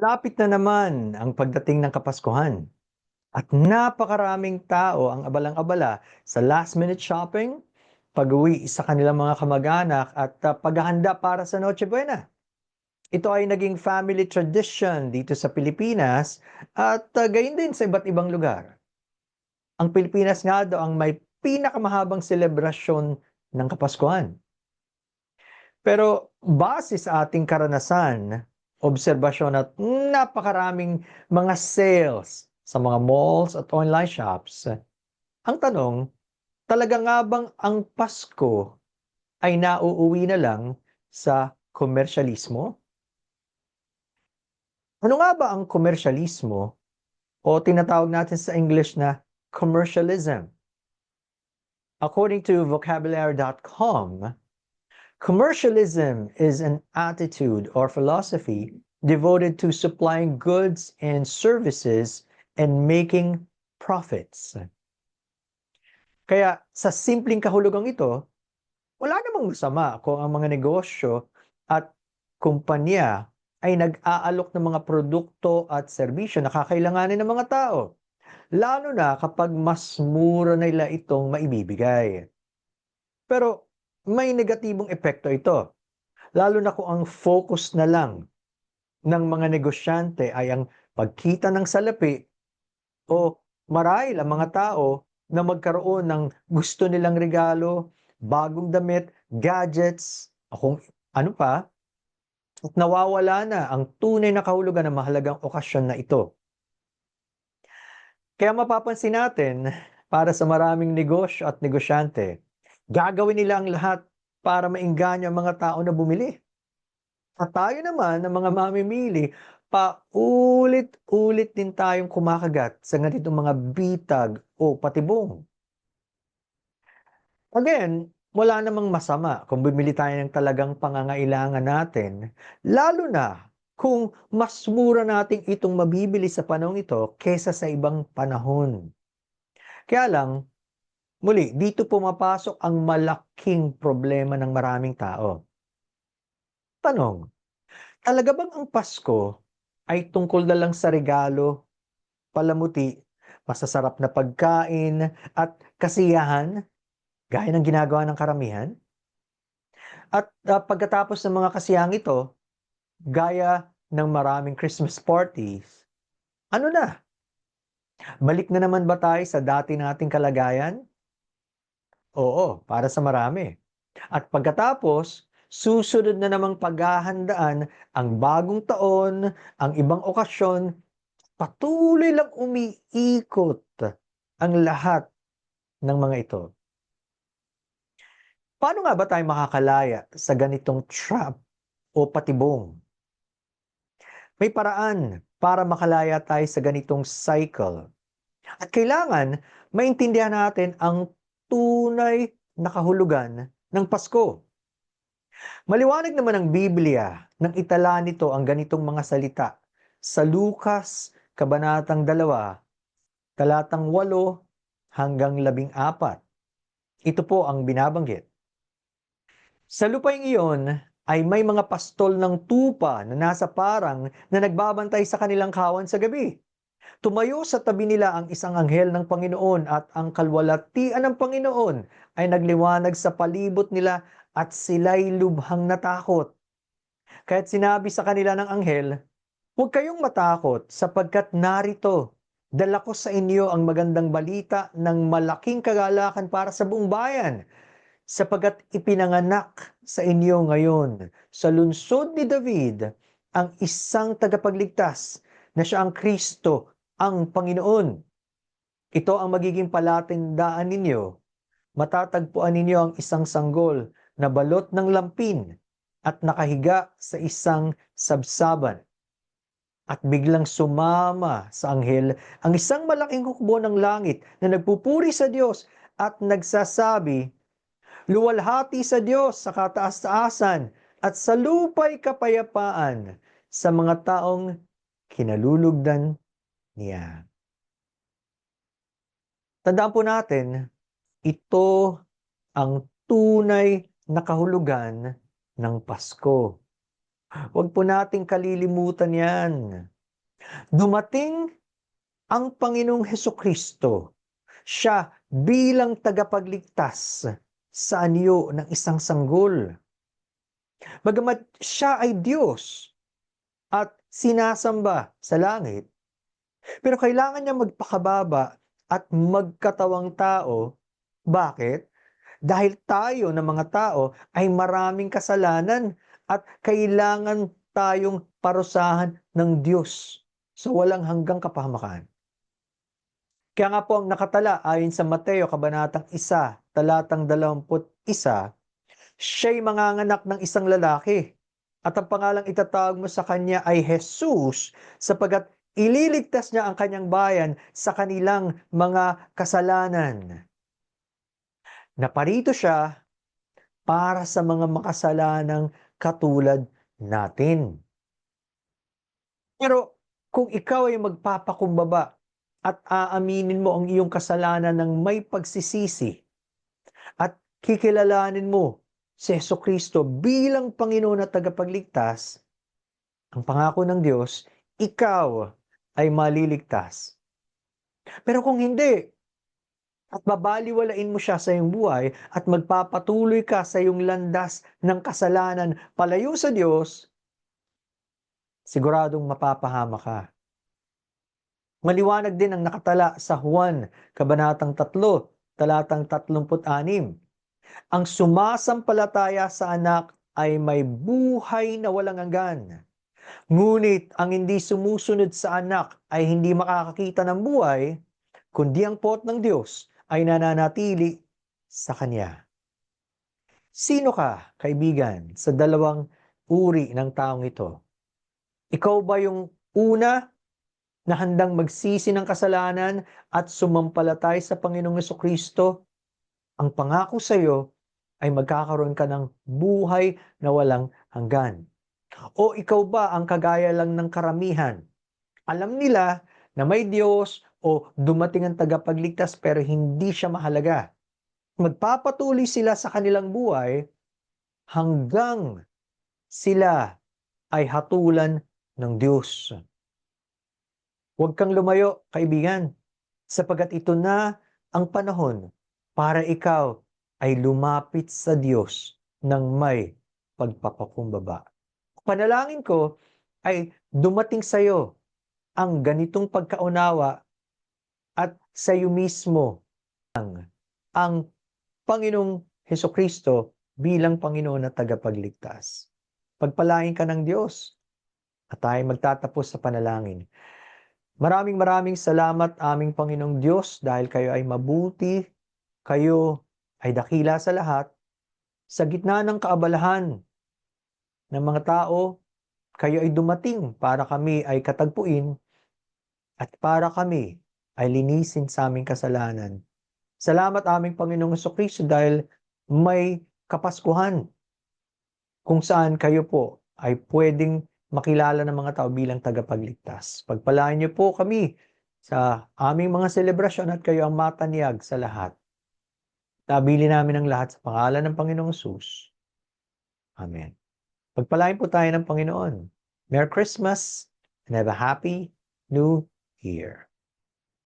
Malapit na naman ang pagdating ng Kapaskuhan at napakaraming tao ang abalang-abala sa last-minute shopping, pag-uwi sa kanilang mga kamag-anak at uh, paghahanda para sa Noche Buena. Ito ay naging family tradition dito sa Pilipinas at uh, gayon din sa iba't ibang lugar. Ang Pilipinas nga daw ang may pinakamahabang selebrasyon ng Kapaskuhan. Pero base sa ating karanasan, obserbasyon at napakaraming mga sales sa mga malls at online shops. Ang tanong, talaga nga bang ang Pasko ay nauuwi na lang sa komersyalismo? Ano nga ba ang komersyalismo o tinatawag natin sa English na commercialism? According to vocabulary.com, Commercialism is an attitude or philosophy devoted to supplying goods and services and making profits. Kaya sa simpleng kahulugang ito, wala namang masama kung ang mga negosyo at kumpanya ay nag-aalok ng mga produkto at serbisyo na kakailanganin ng mga tao. Lalo na kapag mas mura nila itong maibibigay. Pero may negatibong epekto ito. Lalo na kung ang focus na lang ng mga negosyante ay ang pagkita ng salapi o marahil ang mga tao na magkaroon ng gusto nilang regalo, bagong damit, gadgets, o kung ano pa, at nawawala na ang tunay na kahulugan ng mahalagang okasyon na ito. Kaya mapapansin natin, para sa maraming negosyo at negosyante, Gagawin nila ang lahat para maingganyo ang mga tao na bumili. At tayo naman, ng mga mamimili, paulit-ulit din tayong kumakagat sa ganitong mga bitag o patibong. Again, wala namang masama kung bumili tayo ng talagang pangangailangan natin, lalo na kung mas mura nating itong mabibili sa panahon ito kesa sa ibang panahon. Kaya lang, Muli, dito pumapasok ang malaking problema ng maraming tao. Tanong, talaga bang ang Pasko ay tungkol na lang sa regalo, palamuti, masasarap na pagkain at kasiyahan gaya ng ginagawa ng karamihan? At uh, pagkatapos ng mga kasiyang ito, gaya ng maraming Christmas parties, ano na? Balik na naman ba tayo sa dati nating kalagayan? Oo, para sa marami. At pagkatapos, susunod na namang paghahandaan ang bagong taon, ang ibang okasyon, patuloy lang umiikot ang lahat ng mga ito. Paano nga ba tayo makakalaya sa ganitong trap o patibong? May paraan para makalaya tayo sa ganitong cycle. At kailangan maintindihan natin ang tunay na kahulugan ng Pasko. Maliwanag naman ang Biblia nang itala nito ang ganitong mga salita sa Lukas, Kabanatang 2, talatang 8 hanggang 14. Ito po ang binabanggit. Sa lupaing iyon ay may mga pastol ng tupa na nasa parang na nagbabantay sa kanilang kawan sa gabi. Tumayo sa tabi nila ang isang anghel ng Panginoon at ang kalwalatian ng Panginoon ay nagliwanag sa palibot nila at sila'y lubhang natakot. Kaya't sinabi sa kanila ng anghel, Huwag kayong matakot sapagkat narito, dala ko sa inyo ang magandang balita ng malaking kagalakan para sa buong bayan sapagat ipinanganak sa inyo ngayon sa lungsod ni David ang isang tagapagligtas na siya ang Kristo ang Panginoon. Ito ang magiging palatindaan ninyo. Matatagpuan ninyo ang isang sanggol na balot ng lampin at nakahiga sa isang sabsaban. At biglang sumama sa anghel ang isang malaking hukbo ng langit na nagpupuri sa Diyos at nagsasabi, Luwalhati sa Diyos sa kataas-taasan at sa lupay kapayapaan sa mga taong kinalulugdan niya. Tandaan po natin, ito ang tunay na kahulugan ng Pasko. Huwag po nating kalilimutan yan. Dumating ang Panginoong Hesukristo. Siya bilang tagapagligtas sa anyo ng isang sanggol. Bagamat siya ay Diyos at sinasamba sa langit, pero kailangan niya magpakababa at magkatawang tao. Bakit? Dahil tayo na mga tao ay maraming kasalanan at kailangan tayong parusahan ng Diyos sa walang hanggang kapahamakan. Kaya nga po ang nakatala ayon sa Mateo Kabanatang 1, talatang 21, siya'y manganganak ng isang lalaki at ang pangalang itatawag mo sa kanya ay Jesus sapagat ililigtas niya ang kanyang bayan sa kanilang mga kasalanan. Naparito siya para sa mga makasalanang katulad natin. Pero kung ikaw ay magpapakumbaba at aaminin mo ang iyong kasalanan ng may pagsisisi at kikilalanin mo si Yeso Kristo bilang Panginoon at tagapagligtas, ang pangako ng Diyos, ikaw ay maliligtas. Pero kung hindi, at babaliwalain mo siya sa iyong buhay at magpapatuloy ka sa iyong landas ng kasalanan palayo sa Diyos, siguradong mapapahama ka. Maliwanag din ang nakatala sa Juan, Kabanatang 3, talatang 36. Ang sumasampalataya sa anak ay may buhay na walang hanggan. Ngunit ang hindi sumusunod sa anak ay hindi makakakita ng buhay, kundi ang pot ng Diyos ay nananatili sa Kanya. Sino ka, kaibigan, sa dalawang uri ng taong ito? Ikaw ba yung una na handang magsisi ng kasalanan at sumampalatay sa Panginoong Kristo? Ang pangako sa iyo ay magkakaroon ka ng buhay na walang hanggan. O ikaw ba ang kagaya lang ng karamihan? Alam nila na may Diyos o dumating ang tagapagligtas pero hindi siya mahalaga. Magpapatuloy sila sa kanilang buhay hanggang sila ay hatulan ng Diyos. Huwag kang lumayo, kaibigan, sapagat ito na ang panahon para ikaw ay lumapit sa Diyos ng may pagpapakumbaba. Panalangin ko ay dumating sa iyo ang ganitong pagkaunawa at sa iyo mismo ang, ang Panginoong Heso Kristo bilang Panginoon at tagapagligtas. Pagpalain ka ng Diyos at tayo magtatapos sa panalangin. Maraming maraming salamat aming Panginoong Diyos dahil kayo ay mabuti, kayo ay dakila sa lahat, sa gitna ng kaabalahan ng mga tao, kayo ay dumating para kami ay katagpuin at para kami ay linisin sa aming kasalanan. Salamat aming Panginoong Kristo dahil may kapaskuhan kung saan kayo po ay pwedeng makilala ng mga tao bilang tagapagligtas. Pagpalain niyo po kami sa aming mga selebrasyon at kayo ang matanyag sa lahat. Tabili namin ang lahat sa pangalan ng Panginoong Sus. Amen. Pagpalain po tayo ng Panginoon. Merry Christmas and have a happy New Year.